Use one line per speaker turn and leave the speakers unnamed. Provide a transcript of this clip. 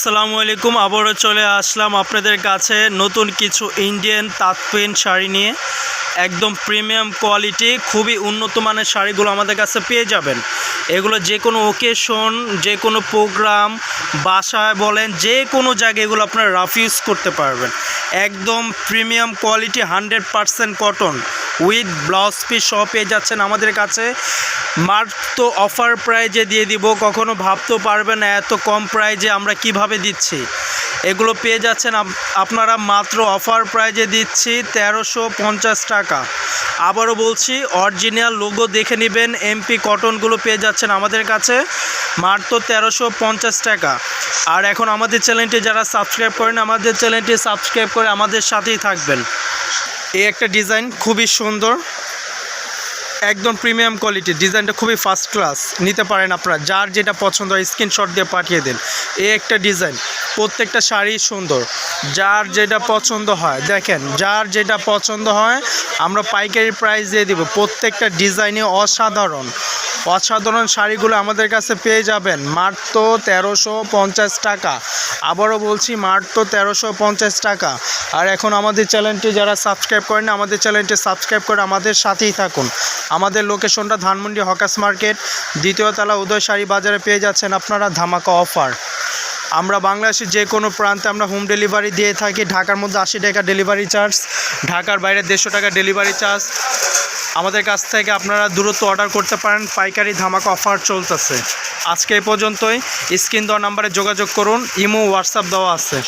আসসালামু আলাইকুম, আবারও চলে আসলাম আপনাদের কাছে নতুন কিছু ইন্ডিয়ান তাঁতপেন শাড়ি নিয়ে। একদম প্রিমিয়াম কোয়ালিটি খুবই উন্নত মানের শাড়িগুলো আমাদের কাছে পেয়ে যাবেন। এগুলো যে কোনো ওকেশন যে কোনো প্রোগ্রাম বাসায় বলেন, যে কোনো জায়গায় এগুলো আপনারা রাফ ইউজ করতে পারবেন। একদম premium quality hundred percent cotton with blouse piece সহ পেয়ে যাচ্ছেন আমাদের কাছে। মাত্র অফার প্রাইজে দিয়ে দিব, কখনো ভাবতেও পারবেন না এত কম প্রাইজে আমরা কীভাবে দিচ্ছি। এগুলো পেয়ে যাচ্ছেন আপ- আপনারা মাত্র অফার প্রাইজে দিচ্ছি তেরোশো পঞ্চাশ টাকা। আবারও বলছি অরিজিনাল লোগো দেখে নেবেন এমপি কটনগুলো পেয়ে যাচ্ছেন আমাদের কাছে, মাত্র তেরোশো পঞ্চাশ টাকা। আর এখন আমাদের চ্যানেলটি যারা সাবস্ক্রাইব করেন, আমাদের চ্যানেলটি সাবস্ক্রাইব করে আমাদের সাথেই থাকবেন। এই একটা ডিজাইন খুবই সুন্দর। একদম প্রিমিয়াম কোয়ালিটি ডিজাইনটা খুবই ফার্স্ট ক্লাস নিতে পারেন আপনারা, যার যেটা পছন্দ হয় স্ক্রিনশট দিয়ে পাঠিয়ে দিন। এ একটা ডিজাইন প্রত্যেকটা শাড়ি সুন্দর। যার যেটা পছন্দ হয়, দেখেন, যার যেটা পছন্দ হয়, আমরা পাইকারি প্রাইস দিয়ে দিব। প্রত্যেকটা ডিজাইনে অসাধারণ। অসাধারণ শাড়িগুলো আমাদের কাছে পেয়ে যাবেন। মাত্র তেরোশো পঞ্চাশ টাকা। আবারও বলছি, মাত্র তেরোশো পঞ্চাশ টাকা। আর এখন আমাদের চ্যানেলটি যারা সাবস্ক্রাইব করেন আমাদের চ্যানেলটি সাবস্ক্রাইব করে আমাদের সাথেই থাকুন। আমাদের লোকেশনটা ধানমন্ডি হকাস মার্কেট। দ্বিতীয় তলা উদয় শাড়ি বাজারে পেয়ে যাচ্ছেন আপনারা ধামাকা অফার। আমরা বাংলাদেশের যে কোনো প্রান্তে আমরা হোম ডেলিভারি দিয়ে থাকি। ঢাকার মধ্যে আশি টাকা ডেলিভারি চার্জ, ঢাকার বাইরে দেড়শো টাকা ডেলিভারি চার্জ। আমাদের কাছ থেকে আপনারা দূরত্ব অর্ডার করতে পারেন। পাইকারি ধামাকা অফার চলতেছে। আজকে এই পর্যন্তই। স্ক্রিন দেওয়া নাম্বারে যোগাযোগ করুন। ইমো, হোয়াটসঅ্যাপ দেওয়া আছে।